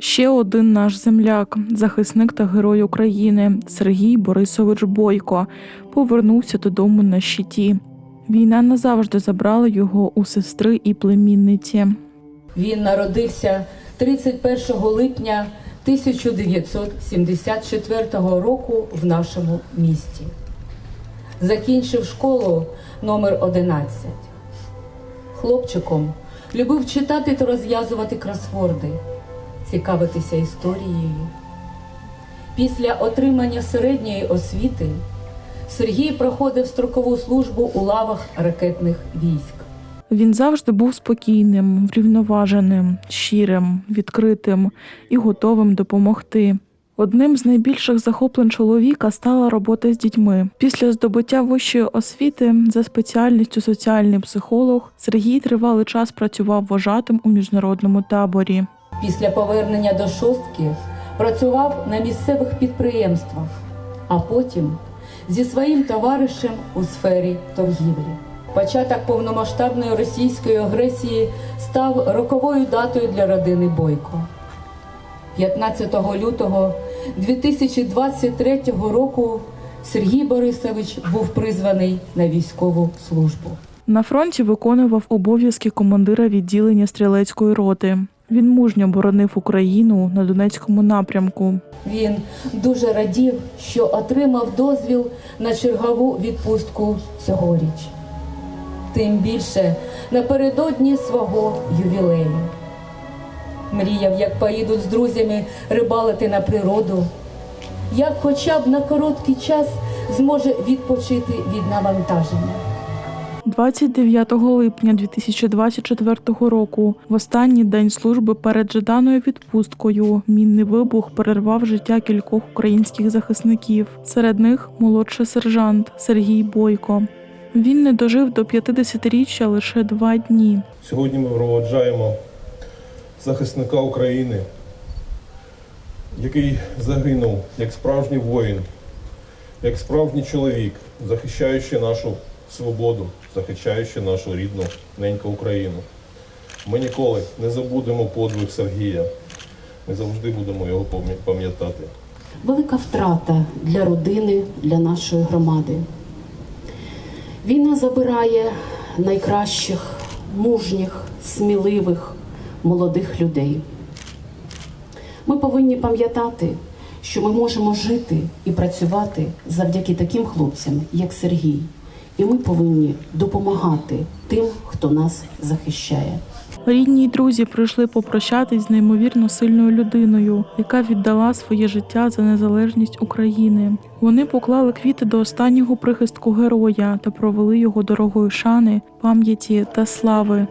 Ще один наш земляк, захисник та герой України Сергій Борисович Бойко, повернувся додому на щиті. Війна назавжди забрала його у сестри і племінниці. Він народився 31 липня 1974 року в нашому місті. Закінчив школу номер 11. Хлопчиком любив читати та розв'язувати кросворди, цікавитися історією. Після отримання середньої освіти Сергій проходив строкову службу у лавах ракетних військ. Він завжди був спокійним, врівноваженим, щирим, відкритим і готовим допомогти. Одним з найбільших захоплень чоловіка стала робота з дітьми. Після здобуття вищої освіти за спеціальністю соціальний психолог Сергій тривалий час працював вожатим у міжнародному таборі. Після повернення до шостки працював на місцевих підприємствах, а потім зі своїм товаришем у сфері торгівлі. Початок повномасштабної російської агресії став роковою датою для родини Бойко. 15 лютого 2023 року Сергій Борисович був призваний на військову службу. На фронті виконував обов'язки командира відділення стрілецької роти. Він мужньо боронив Україну на Донецькому напрямку. Він дуже радів, що отримав дозвіл на чергову відпустку цьогоріч. Тим більше напередодні свого ювілею. Мріяв, як поїдуть з друзями рибалити на природу, як хоча б на короткий час зможе відпочити від навантаження. 29 липня 2024 року, в останній день служби перед жаданою відпусткою, мінний вибух перервав життя кількох українських захисників. Серед них молодший сержант Сергій Бойко. Він не дожив до 50-річчя лише два дні. Сьогодні ми проводжаємо захисника України, який загинув як справжній воїн, як справжній чоловік, захищаючи нашу свободу, захищаючи нашу рідну неньку Україну. Ми ніколи не забудемо подвиг Сергія. Ми завжди будемо його пам'я- пам'ятати. велика втрата для родини, для нашої громади. Війна забирає найкращих, мужніх, сміливих, молодих людей. Ми повинні пам'ятати, що ми можемо жити і працювати завдяки таким хлопцям, як Сергій. І ми повинні допомагати тим, хто нас захищає. Рідні й друзі прийшли попрощатись з неймовірно сильною людиною, яка віддала своє життя за незалежність України. Вони поклали квіти до останнього прихистку героя та провели його дорогою шани, пам'яті та слави.